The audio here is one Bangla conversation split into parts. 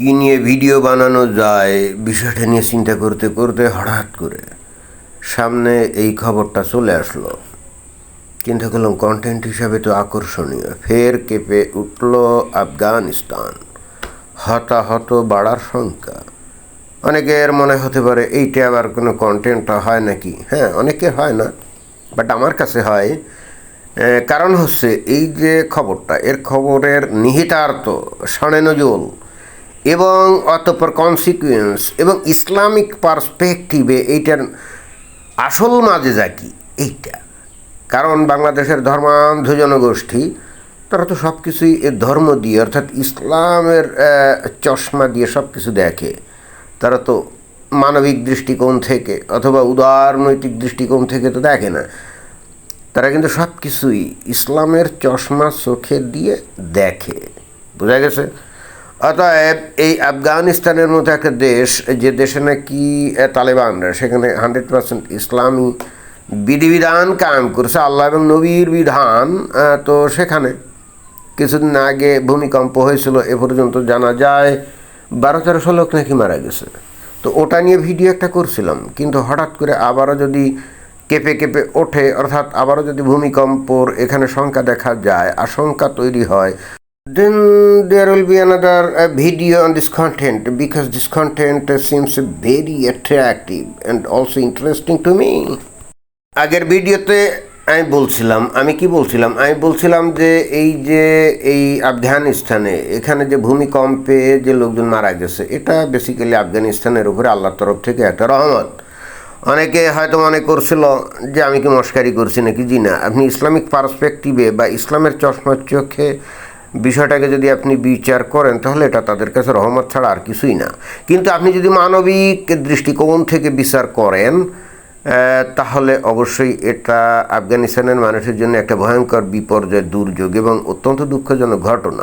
কী নিয়ে ভিডিও বানানো যায়, বিষয়টা নিয়ে চিন্তা করতে করতে হঠাৎ করে সামনে এই খবরটা চলে আসলো। চিন্তা করলাম কন্টেন্ট হিসাবে তো আকর্ষণীয়। ফের কেঁপে উঠল আফগানিস্তান। হতাহত বাড়ার সংখ্যা। অনেকের মনে হতে পারে, এইটা আবার কোনো কন্টেন্টটা হয় নাকি? হ্যাঁ অনেকের হয় না বাট আমার কাছে হয়। কারণ হচ্ছে এই যে খবরটা, এর খবরের নিহিতার্থ সাড়ে নজল এবং অতঃপর কনসিকুয়েন্স এবং ইসলামিক পার্সপেক্টিভে এইটার আসল মাঝে যা কি? এইটা। কারণ বাংলাদেশের ধর্মান্ধ জনগোষ্ঠী তারা তো সব কিছুই এ ধর্ম দিয়ে, অর্থাৎ ইসলামের চশমা দিয়ে সব কিছু দেখে। তারা তো মানবিক দৃষ্টিকোণ থেকে অথবা উদারনৈতিক দৃষ্টিকোণ থেকে তো দেখে না। তারা কিন্তু সব কিছুই ইসলামের চশমা চোখে দিয়ে দেখে। বোঝা গেছে? অতএব এই আফগানিস্তানের মতো একটা দেশ, যে দেশে নাকি তালেবানরা, সেখানে হান্ড্রেড পার্সেন্ট ইসলামী বিধিবিধান কায়েম করছে, আল্লাহ এবং নবীর বিধান তো সেখানে কিছুদিন আগে ভূমিকম্প হয়েছিল, এ পর্যন্ত জানা যায় বারো তেরোশো লোক নাকি মারা গেছে। তো ওটা নিয়ে ভিডিও একটা করছিলাম, কিন্তু হঠাৎ করে আবারও যদি কেঁপে কেঁপে ওঠে, অর্থাৎ আবারও যদি ভূমিকম্পর এখানে শঙ্কা দেখা যায়, আশঙ্কা তৈরি হয় then there will be another uh, video on this content because this content uh, seems very attractive and also interesting to me. আগের ভিডিওতে আমি বলছিলাম আমি কি বলছিলাম? আমি বলছিলাম যে এই যে এই আফগানিস্তানে এখানে যে ভূমিকম্পে যে লোকজন মারা গেছে এটা বেসিক্যালি আফগানিস্তানের উপরে আল্লাহর তরফ থেকে একটা রহমত। অনেকে হয়তো মনে করছিল যে আমি কি মস্কারি করছি নাকি? জি না। আপনি ইসলামিক পার্সপেক্টিভে বা ইসলামের চশমার চোখে বিষয়টাকে যদি আপনি বিচার করেন, তাহলে এটা তাদের কাছে রহমত ছাড়া আর কিছুই না। কিন্তু আপনি যদি মানবিক দৃষ্টিকোণ থেকে বিচার করেন তাহলে অবশ্যই এটা আফগানিস্তানের মানুষের জন্য একটা ভয়ঙ্কর বিপর্যয়, দুর্যোগ এবং অত্যন্ত দুঃখজনক ঘটনা।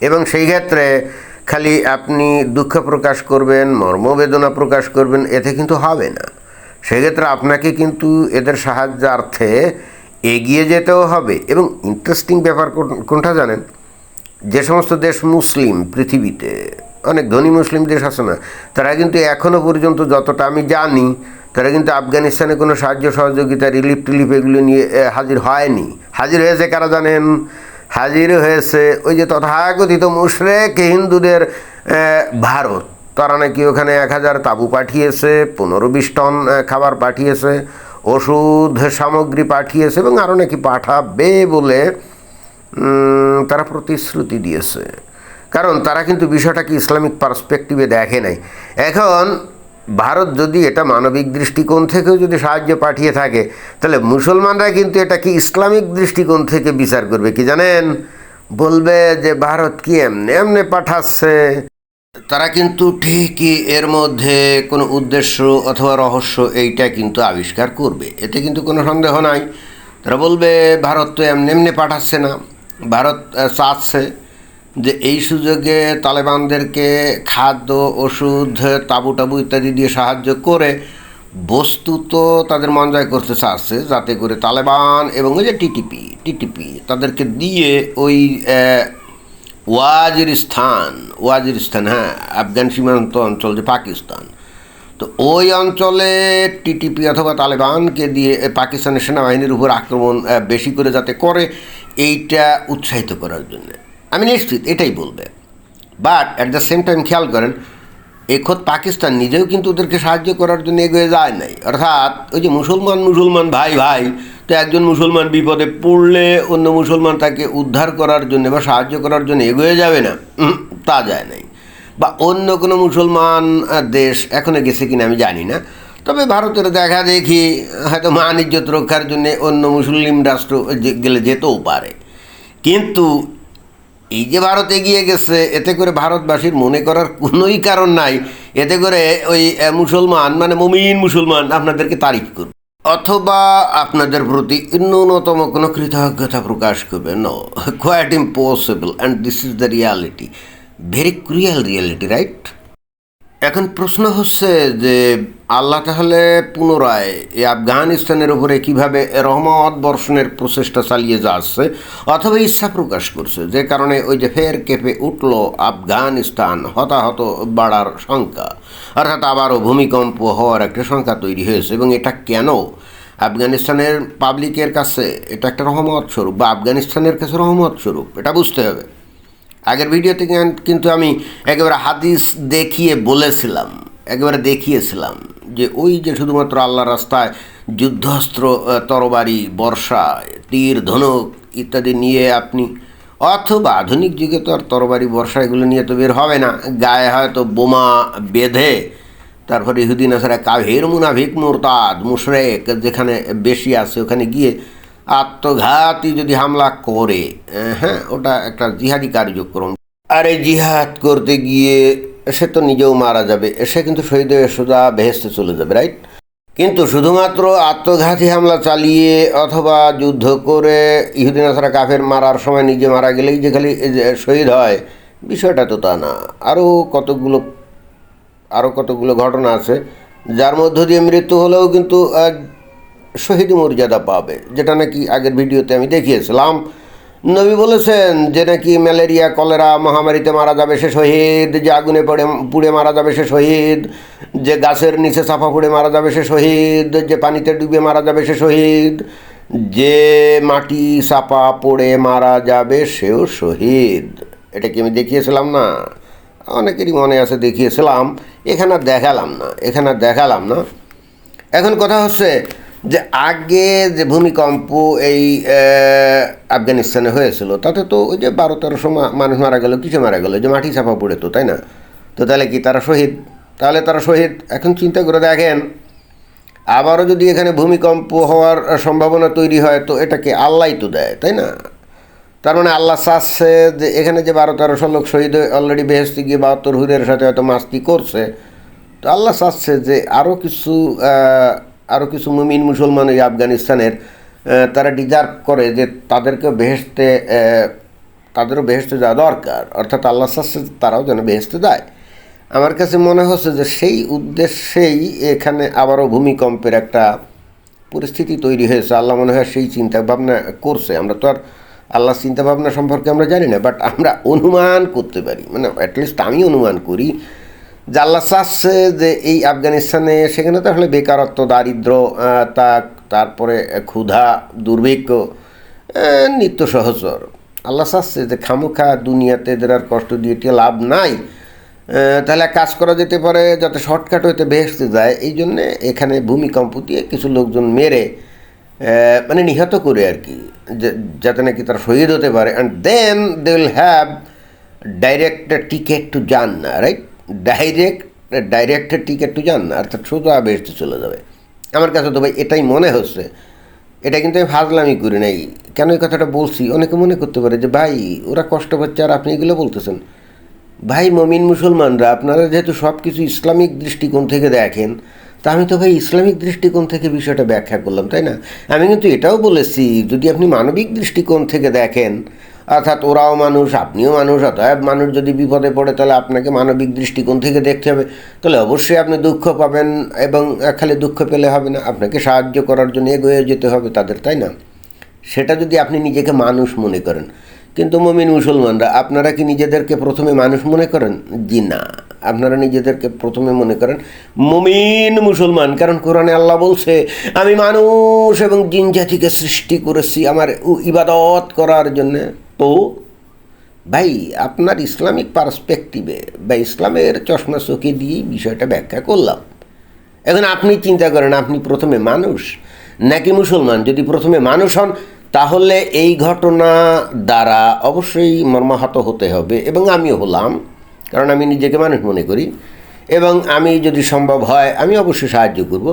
এবং সেই ক্ষেত্রে খালি আপনি দুঃখ প্রকাশ করবেন মর্মবেদনা প্রকাশ করবেন, এতে কিন্তু হবে না। সেক্ষেত্রে আপনাকে কিন্তু এদের সাহায্যার্থে এগিয়ে যেতেও হবে। এবং ইন্টারেস্টিং ব্যাপার কোন- কোনটা জানেন? যে সমস্ত দেশ মুসলিম পৃথিবীতে, অনেক ধনী মুসলিম দেশ আছে না, তারা কিন্তু এখনও পর্যন্ত যতটা আমি জানি, তারা কিন্তু আফগানিস্তানে কোনো সাহায্য সহযোগিতা রিলিফ টিলিফ এগুলো নিয়ে হাজির হয়নি। হাজির হয়েছে কারা জানেন? হাজির হয়েছে ওই যে তথাকথিত মুশরেক হিন্দুদের ভারত। তারা নাকি ওখানে এক হাজার তাঁবু পাঠিয়েছে, পনেরো বিশ টন খাবার পাঠিয়েছে, ওষুধ সামগ্রী পাঠিয়েছে এবং আরও নাকি পাঠাবে বলে তারা প্রতিশ্রুতি দিয়েছে। কারণ তারা কিন্তু বিষয়টাকে ইসলামিক পার্সপেক্টিভে দেখে নাই। এখন ভারত যদি এটা মানবিক দৃষ্টিকোণ থেকেও যদি সাহায্য পাঠিয়ে থাকে, তাহলে মুসলমানরা কিন্তু এটাকে ইসলামিক দৃষ্টিকোণ থেকে বিচার করবে কি জানেন? বলবে যে ভারত কি এমনি এমনি পাঠাচ্ছে। তারা কিন্তু ঠিকই এর মধ্যে কোনো উদ্দেশ্য অথবা রহস্য এইটা কিন্তু আবিষ্কার করবে। এতে কিন্তু কোনো সন্দেহ নাই। তারা বলবে, ভারত তো এমনি এমনি পাঠাচ্ছে না। ভারত চাচ্ছে যে এই সুযোগে তালেবানদেরকে খাদ্য, ওষুধ তাবু টাবু ইত্যাদি দিয়ে সাহায্য করে বস্তুত তাদের মন জয় করতে চাচ্ছে, যাতে করে তালেবান এবং ওই যে টিটিপি টিটিপি তাদেরকে দিয়ে ওই ওয়াজিরিস্তান ওয়াজিরিস্তান হ্যাঁ আফগান সীমান্ত অঞ্চল যে পাকিস্তান। তো ওই অঞ্চলে টিটিপি অথবা তালেবানকে দিয়ে পাকিস্তানের সেনাবাহিনীর উপর আক্রমণ বেশি করে যাতে করে এইটা উৎসাহিত করার জন্য। আমি নিশ্চিত এটাই বলবে। But at the same time খেয়াল করেন, এ খোদ পাকিস্তান নিজেও কিন্তু ওদেরকে সাহায্য করার জন্য এগিয়ে যায় নাই। অর্থাৎ ওই যে মুসলমান মুসলমান ভাই ভাই, তো একজন মুসলমান বিপদে পড়লে অন্য মুসলমান তাকে উদ্ধার করার জন্য বা সাহায্য করার জন্য এগিয়ে যাবে না। তা যায় নাই। বা অন্য কোনো মুসলমান দেশ এখনও গেছে কিনা আমি জানি না। তবে ভারতের দেখা দেখি হয়তো মান ইজ্জত রক্ষার জন্য অন্য মুসলিম রাষ্ট্র গেলে যেতেও পারে। কিন্তু এই যে ভারত এগিয়ে গেছে, এতে করে ভারতবাসীর মনে করার কোনোই কারণ নাই। এতে করে ওই মুসলমান মানে মমিন মুসলমান আপনাদেরকে তারিফ করবে। অথবা আপনাদের প্রতি ন্যূনতম কোনো কৃতজ্ঞতা প্রকাশ করবে। No quite impossible and this is the reality very cruel reality right এখন প্রশ্ন হচ্ছে যে আল্লাহ তাহলে পুনরায় এই আফগানিস্তানের উপরে কীভাবে রহমত বর্ষণের প্রচেষ্টা চালিয়ে যাচ্ছে অথবা ইচ্ছা প্রকাশ করছে, যে কারণে ওই যে ফের কেঁপে উঠল আফগানিস্তান, হতাহত বাড়ার সংখ্যা অর্থাৎ আবারও ভূমিকম্প হওয়ার একটা সংখ্যা তৈরি হয়েছে এবং এটা কেন? আফগানিস্তানের পাবলিকের কাছে এটা একটা রহমত স্বরূপ বা আফগানিস্তানের কাছে রহমত স্বরূপ, এটা বুঝতে হবে। আগের ভিডিওতে কিন- কিন্তু আমি একেবারে হাদিস দেখিয়ে বলেছিলাম, একেবারে দেখিয়েছিলাম যে ওই যে শুধুমাত্র আল্লাহ রাস্তায় যুদ্ধাস্ত্র তরবারি, বর্ষা, তীর, ধনুক ইত্যাদি নিয়ে আপনি, অথবা আধুনিক যুগে তো আর তরবারি, বর্ষা এগুলো নিয়ে তো বের হবে না। গায়ে হয়তো বোমা বেঁধে তারপরে ইহুদিন আসারা কাভের, মুনাফিক, মোরতাদ, মুশরেক যেখানে বেশি আছে ওখানে গিয়ে আত্মঘাতী যদি হামলা করে হ্যাঁ ওটা একটা জিহাদি কার্যক্রম। আর এই জিহাদ করতে গিয়ে সে তো নিজেও মারা যাবে, সে কিন্তু শহীদ হয়ে সোজা বেহেস্তে চলে যাবে রাইট কিন্তু শুধুমাত্র আত্মঘাতী হামলা চালিয়ে অথবা যুদ্ধ করে ইহুদিন আসারা কাফের মারার সময় নিজে মারা গেলেই যে খালি শহীদ হয়, বিষয়টা তো তা না। আরও কতগুলো আরও কতগুলো ঘটনা আছে, যার মধ্য দিয়ে মৃত্যু হলেও কিন্তু শহীদ মর্যাদা পাবে, যেটা নাকি আগের ভিডিওতে আমি দেখিয়েছিলাম। নবী বলেছেন যে নাকি ম্যালেরিয়া, কলেরা, মহামারীতে মারা যাবে সে শহীদ, যে আগুনে পড়ে, পুড়ে মারা যাবে সে শহীদ, যে গাছের নিচে চাপা পুড়ে মারা যাবে সে শহীদ, যে পানিতে ডুবে মারা যাবে সে শহীদ, যে মাটি চাপা পড়ে মারা যাবে সেও শহীদ। এটা কি আমি দেখিয়েছিলাম না? অনেকেরই মনে আছে, দেখিয়েছিলাম। এখানে দেখালাম না, এখানে দেখালাম না। এখন কথা হচ্ছে যে আগে যে ভূমিকম্প এই আফগানিস্তানে হয়েছিল, তাতে তো ওই যে বারো তেরোশো মানুষ মারা গেল কিছু মারা গেল? যে মাটি চাপা পড়ে তো, তাই না? তো তাহলে কি তারা শহীদ? তাহলে তারা শহীদ? এখন চিন্তা করে দেখেন, আবারও যদি এখানে ভূমিকম্প হওয়ার সম্ভাবনা তৈরি হয়, তো এটাকে আল্লাহ তো দেয়, তাই না? তার মানে আল্লাহ চাচ্ছে যে এখানে যে বারো তেরোশো লোক শহীদ হয়ে অলরেডি বেহেস্তি গিয়ে বাহাত্তর হুদের সাথে হয়তো মাস্তি করছে, তো আল্লাহ চাচ্ছে যে আরও কিছু আরও কিছু মুমিন মুসলমান এই আফগানিস্তানের তারা ডিজার্ভ করে যে তাদেরকে বেহেস্তে তাদেরও বেহেস্তে যাওয়া দরকার। অর্থাৎ আল্লাহ তারাও যেন বেহেস্তে যায়। আমার কাছে মনে হচ্ছে যে সেই উদ্দেশ্যেই এখানে আবারও ভূমিকম্পের একটা পরিস্থিতি তৈরি হয়েছে। আল্লাহ মনে হয় সেই চিন্তা ভাবনা করছে। আমরা তো আর আল্লাহ চিন্তা ভাবনা সম্পর্কে আমরা জানি না বাট আমরা অনুমান করতে পারি। মানে অ্যাটলিস্ট আমি অনুমান করি যে আল্লাহ চাচ্ছে যে এই আফগানিস্তানে, সেখানে তো আসলে বেকারত্ব, দারিদ্র তা তারপরে ক্ষুধা, দুর্ভিক্ষ নিত্য সহচর। আল্লাহ চাচ্ছে যে খামোখা দুনিয়াতে এদের আর কষ্ট দিয়ে টিয়ে লাভ নাই। তাহলে কাজ করা যেতে পারে, যাতে শর্টকাট হইতে বেহেসতে যায়। এই জন্যে এখানে ভূমিকম্প দিয়ে কিছু লোকজন মেরে মানে নিহত করে আর কি যাতে নাকি তারা শহীদ হতে পারে। And then they will have direct ticket to জান্না right direct direct ticket to জান্না অর্থাৎ সোজা বেহেস্তে চলে যাবে। আমার কাছে তো ভাই এটাই মনে হচ্ছে। এটা কিন্তু আমি ফাজলামি করি নাই। কেন এই কথাটা বলছি? অনেকে মনে করতে পারে যে, ভাই, ওরা কষ্ট পাচ্ছে আর আপনি এগুলো বলতেছেন। ভাই, মমিন মুসলমানরা, আপনারা যেহেতু সব কিছু ইসলামিক দৃষ্টিকোণ থেকে দেখেন, তা আমি তো ভাই ইসলামিক দৃষ্টিকোণ থেকে বিষয়টা ব্যাখ্যা করলাম, তাই না? আমি কিন্তু এটাও বলেছি, যদি আপনি মানবিক দৃষ্টিকোণ থেকে দেখেন অর্থাৎ ওরাও মানুষ, আপনিও মানুষ, অতএব মানুষ যদি বিপদে পড়ে, তাহলে আপনাকে মানবিক দৃষ্টিকোণ থেকে দেখতে হবে। তাহলে অবশ্যই আপনি দুঃখ পাবেন এবং খালি দুঃখ পেলে হবে না। আপনাকে সাহায্য করার জন্য এগিয়ে যেতে হবে তাদের, তাই না? সেটা যদি আপনি নিজেকে মানুষ মনে করেন। কিন্তু মমিন মুসলমানরা, আপনারা কি নিজেদেরকে প্রথমে মানুষ মনে করেন? জি না। আপনারা নিজেদেরকে প্রথমে মনে করেন মমিন মুসলমান। কারণ কোরআনে আল্লাহ বলছে, আমি মানুষ এবং জিন জাতিকে সৃষ্টি করেছি আমার ইবাদত করার জন্য। তো, ভাই, আপনার ইসলামিক পার্সপেক্টিভে বা ইসলামের চশমা চোখে দিয়েই বিষয়টা ব্যাখ্যা করলাম। এখন আপনি চিন্তা করেন, আপনি প্রথমে মানুষ, নাকি মুসলমান? যদি প্রথমে মানুষ হন, তাহলে এই ঘটনা দ্বারা অবশ্যই মর্মাহত হতে হবে, এবং আমিও হলাম, কারণ আমি নিজেকে মানুষ মনে করি, এবং আমি যদি সম্ভব হয়, আমি অবশ্যই সাহায্য করব।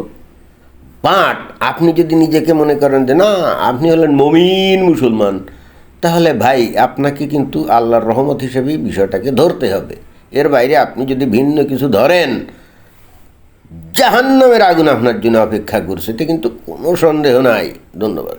বাট, আপনি যদি নিজেকে মনে করেন যে, না, আপনি হলেন মমিন মুসলমান তাহলে ভাই, আপনাকে কিন্তু আল্লাহর রহমত হিসেবেই বিষয়টাকে ধরতে হবে। এর বাইরে আপনি যদি ভিন্ন কিছু ধরেন, জাহান্নামের আগুন আপনার জন্য অপেক্ষা করছে, এটা কিন্তু কোনো সন্দেহ নাই। ধন্যবাদ।